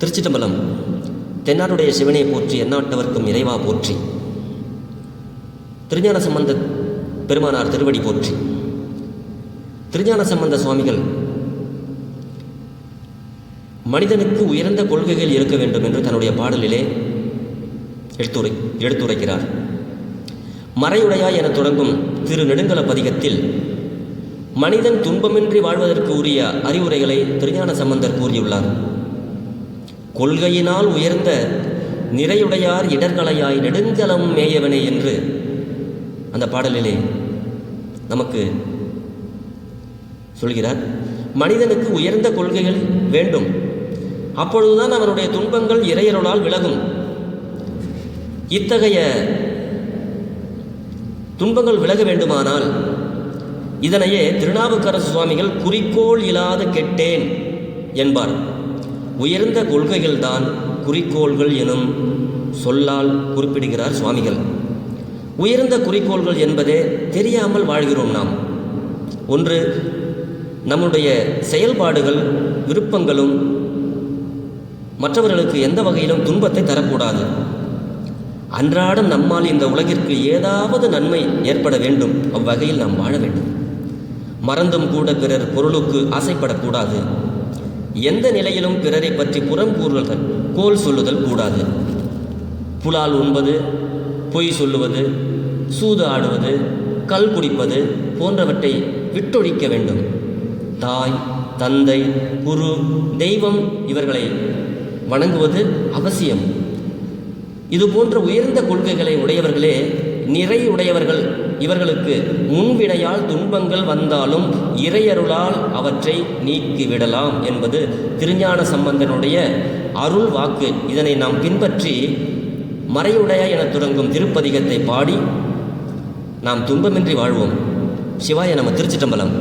திருச்சிதம்பலம் தென்னாடுடைய சிவனை போற்றி எந்நாட்டவர்க்கும் இறைவா போற்றி. திருஞான சம்பந்த பெருமானார் திருவடி போற்றி. திருஞான சம்பந்த சுவாமிகள் மனிதனுக்கு உயர்ந்த கொள்கைகள் இருக்க வேண்டும் என்று தன்னுடைய பாடலிலே எடுத்துரை எடுத்துரைக்கிறார். மறையுடையா என தொடங்கும் திரு நெடுங்கல பதிகத்தில் மனிதன் துன்பமின்றி வாழ்வதற்கு உரிய அறிவுரைகளை திருஞான சம்பந்தர் கூறியுள்ளார். கொள்கையினால் உயர்ந்த நிறையுடையார் இடர்களையாய் நெடுங்கலம் மேயவனே என்று அந்த பாடலிலே நமக்கு சொல்கிறார். மனிதனுக்கு உயர்ந்த கொள்கைகள் வேண்டும். அப்பொழுதுதான் அவனுடைய துன்பங்கள் இறையருளால் விலகும். இத்தகைய துன்பங்கள் விலக வேண்டுமானால் இதனையே திருநாவுக்கரசு சுவாமிகள் குறிக்கோள் இல்லாது கெட்டேன் என்பார். உயர்ந்த கொள்கைகள்தான் குறிக்கோள்கள் எனும் சொல்லால் குறிப்பிடுகிறார் சுவாமிகள். உயர்ந்த குறிக்கோள்கள் என்பதே தெரியாமல் வாழ்கிறோம் நாம். ஒன்று நம்முடைய செயல்பாடுகள் விருப்பங்களும் மற்றவர்களுக்கு எந்த வகையிலும் துன்பத்தை தரக்கூடாது. அன்றாடம் நம்மால் இந்த உலகிற்கு ஏதாவது நன்மை ஏற்பட வேண்டும். அவ்வகையில் நாம் வாழ வேண்டும். மறந்தும் கூட பிறர் பொருளுக்கு ஆசைப்படக்கூடாது. எந்த நிலையிலும் பிறரை பற்றி புறம் கூறுதல் கோல் சொல்லுதல் கூடாது. புலால் உண்பது பொய் சொல்லுவது சூது ஆடுவது கல் குடிப்பது போன்றவற்றை விட்டொழிக்க வேண்டும். தாய் தந்தை குரு தெய்வம் இவர்களை வணங்குவது அவசியம். இது போன்ற உயர்ந்த கொள்கைகளை உடையவர்களே நிறையுடையவர்கள் இவர்களுக்கு முன்வினையால் துன்பங்கள் வந்தாலும் இறையருளால் அவற்றை நீக்கிவிடலாம் என்பது திருஞான சம்பந்தனுடைய அருள் வாக்கு. இதனை நாம் பின்பற்றி மறையுடைய என தொடங்கும் திருப்பதிகத்தை பாடி நாம் துன்பமின்றி வாழ்வோம். சிவாய நம்ம திருச்சிட்டம்பலம்